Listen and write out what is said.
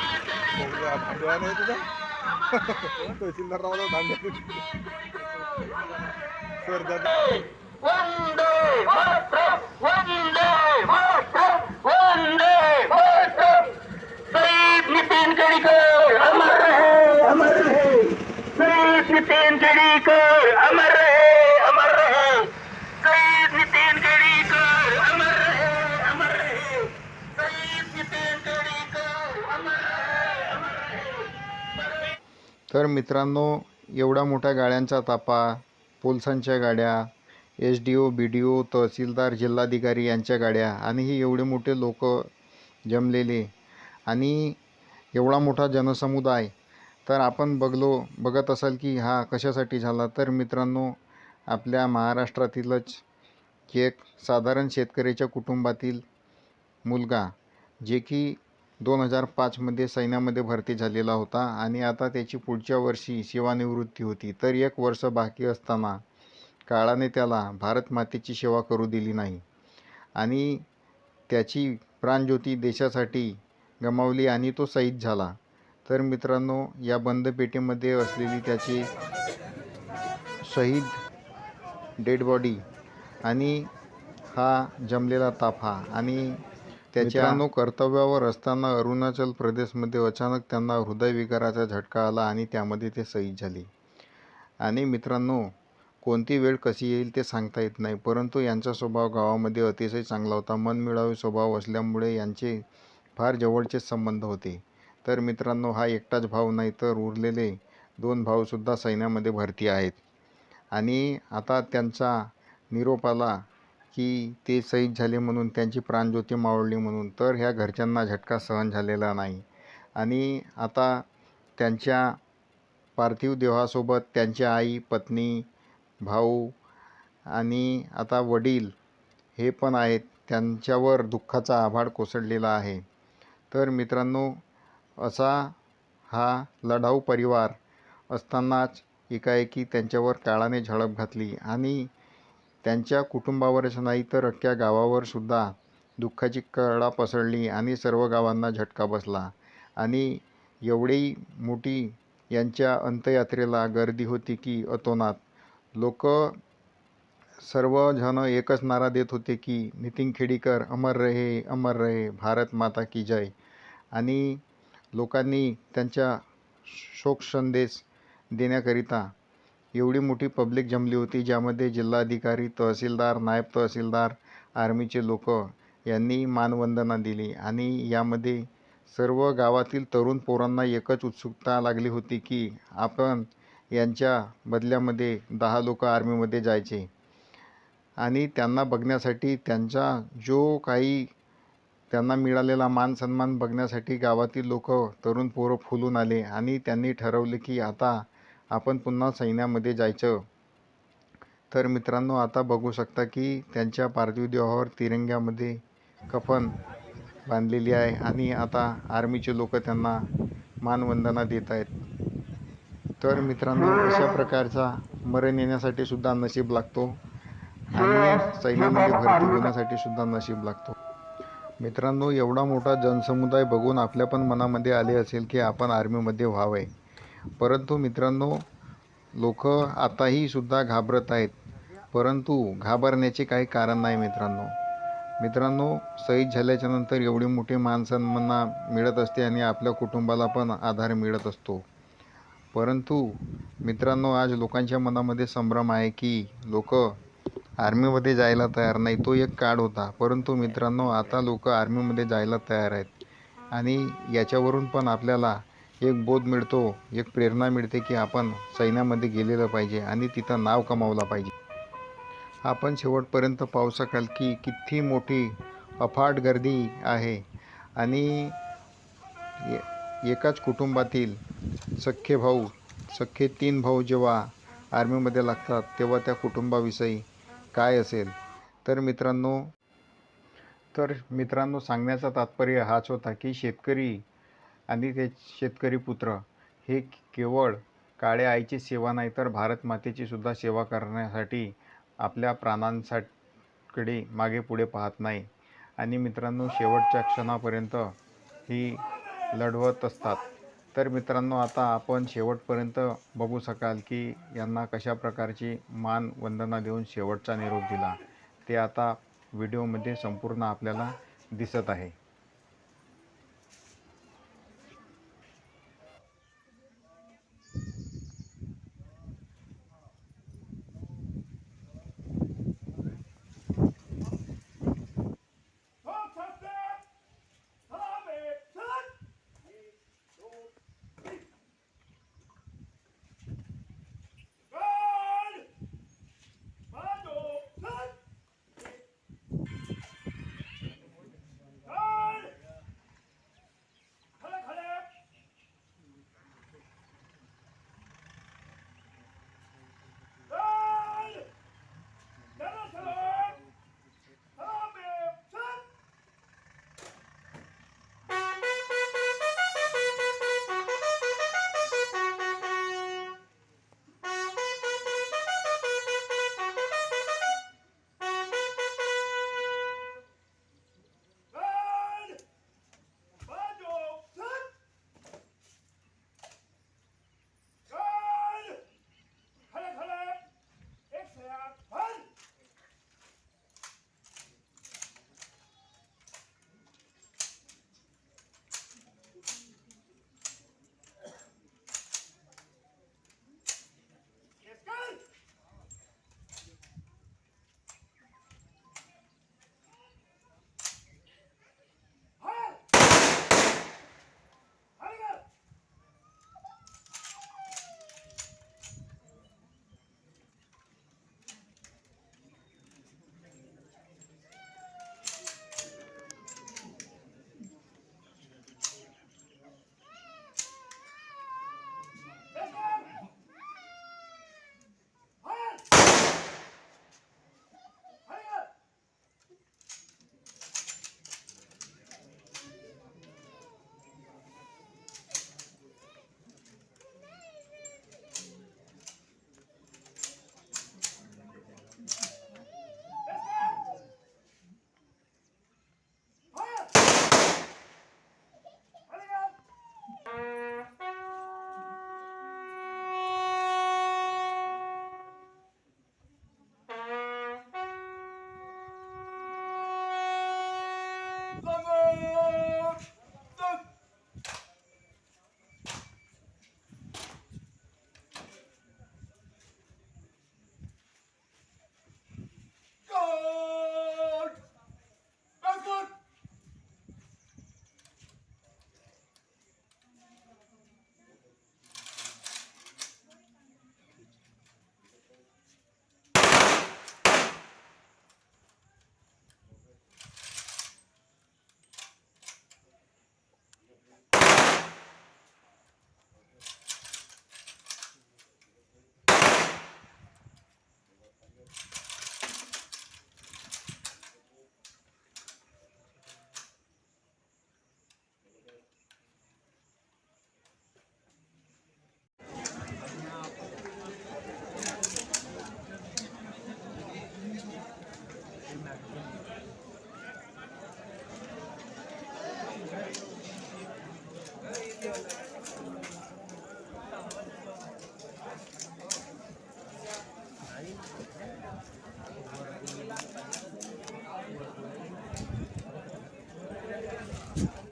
भांडवा नाही तुझा तहसीलदार रावला भांड्या सर दादा वंदे मातरम वंदे तर मित्रांनो एवढा मोठ्या गाड्यांचा तापा पोलिसांच्या गाड्या S D O B D O तहसीलदार जिल्हाधिकारी यांच्या गाड्या आणि ही एवढे मोठे लोक जमलेले आणि एवढा मोठा जनसमुदाय. तर आपण बघलो बघत असाल की हा कशासाठी झाला? तर मित्रांनो आपल्या महाराष्ट्रातीलच एक साधारण शेतकऱ्याच्या कुटुंबातील मुलगा जे की दोन हजार पाचमध्ये सैन्यामध्ये भरती झालेला होता आणि आता त्याची पुढच्या वर्षी सेवानिवृत्ती होती. तर एक वर्ष बाकी असताना काळाने त्याला भारत मातेची सेवा करू दिली नाही. आणि त्याची प्राणज्योती देशासाठी गमावली आणि तो शहीद झाला. तर मित्रांनो या बंद पेटीमध्ये असलेली त्याची शहीद डेड बॉडी आणि हा जमलेला ताफा आणि त्याच्या कर्तव्यावर असताना अरुणाचल प्रदेशमध्ये अचानक त्यांना हृदयविकाराचा झटका आला आणि त्यामध्ये ते शहीद झाले. आणि मित्रांनो कोणती वेळ कशी येईल ते सांगता येत नाही परंतु यांचा स्वभाव गावामध्ये अतिशय चांगला होता. मनमिळावी स्वभाव असल्यामुळे यांचे फार जवळचे संबंध होते. तर मित्रांनो हा एकटाच भाव नाही तर उरलेले दोन भाऊसुद्धा सैन्यामध्ये भरती आहेत. आणि आता त्यांचा निरोप आला की ते शहीद झाले म्हणून त्यांची प्राणज्योती मावळली म्हणून तर ह्या घरच्यांना झटका सहन झालेला नाही. आणि आता त्यांच्या पार्थिव देहासोबत त्यांच्या आई पत्नी भाऊ आणि आता वडील हे पण आहेत. त्यांच्यावर दुःखाचा आभाळ कोसळलेला आहे. तर मित्रांनो असा हा लढाऊ परिवार असतानाच एकाएकी त्यांच्यावर काळाने झडप घातली आणि त्यांच्या कुटुंबावरच नाही तर अख्ख्या गावावर सुद्धा दुःखाची कळा पसरली आणि सर्व गावांना झटका बसला. आणि एवढी मोठी यांच्या अंत्ययात्रेला गर्दी होती की अतोनात. लोक सर्वजण एकच नारा देत होते की नितीन खेडीकर अमर रहे अमर रहे भारत माता की जय. आणि लोकांनी त्यांच्या शोक संदेश देण्याकरिता एवढी मोठी पब्लिक जमली होती ज्यामध्ये जिल्हाधिकारी तहसीलदार नायब तहसीलदार आर्मीचे लोक यांनी मानवंदना दिली. आणि यामध्ये सर्व गावातील तरुण पोरांना एकच उत्सुकता लागली होती की आपण यांच्या बदल्यामध्ये दहा लोक आर्मीमध्ये जायचे. आणि त्यांना बघण्यासाठी त्यांचा जो काही त्यांना मिळालेला मान सन्मान बघण्यासाठी गावातील लोक तरुण पोरं फुलून आले. आणि त्यांनी ठरवले की आता आपण पुन्हा सैन्यामध्ये जायचं. तर मित्रांनो आता बघू शकता की त्यांच्या पार्थिव देहावर तिरंग्यामध्ये कफन बांधलेली आहे आणि आता आर्मीचे लोक त्यांना मानवंदना देत आहेत. तर मित्रांनो अशा प्रकारचा मरण येण्यासाठी सुद्धा नशीब लागतो आणि सैन्यामध्ये भरती होण्यासाठी सुद्धा नशीब लागतो. मित्रांनो एवढा मोठा जनसमुदाय बघून आपल्या पण मनामध्ये आले असेल की आपण आर्मीमध्ये व्हावे परंतु मित्रांनो लोक आताही सुद्धा घाबरत आहेत. परंतु घाबरण्याचे काही कारण नाही मित्रांनो. मित्रांनो शहीद झाल्याच्यानंतर एवढी मोठी माणसांना मिळत असते आणि आपल्या कुटुंबाला पण आधार मिळत असतो. परंतु मित्रांनो आज लोकांच्या मनामध्ये संभ्रम आहे की लोक आर्मीमध्ये जायला तयार नाही तो एक काळ होता. परंतु मित्रांनो आता लोक आर्मीमध्ये जायला तयार आहेत. आणि याच्यावरून पण आपल्याला एक बोध मिळतो एक प्रेरणा मिळते की आपण सैन्यामध्ये गेलेलं पाहिजे आणि तिथं नाव कमावला पाहिजे. आपण शेवटपर्यंत पाहू शकाल की किती मोठी अफाट गर्दी आहे आणि एकाच कुटुंबातील सख्खे भाऊ सख्खे तीन भाऊ जेव्हा आर्मीमध्ये लागतात तेव्हा त्या कुटुंबाविषयी काय असेल? तर मित्रांनो तर मित्रांनो सांगण्याचा तात्पर्य हाच होता की शेतकरी आणि ते शेतकरी पुत्र हे केवळ काळ्या आईची सेवा नाही तर भारत मातेची सुद्धा सेवा करण्यासाठी आपल्या प्राणांसाकडे मागे पुढे पाहत नाही. आणि मित्रांनो शेवटच्या क्षणापर्यंत ही लढवत असतात. तर मित्रांनो आता आपण शेवटपर्यंत बघू शकाल की यांना कशा प्रकारची मान वंदना देऊन शेवटचा निरोप दिला. ते आता व्हिडिओमध्ये संपूर्ण आपल्याला दिसत आहे.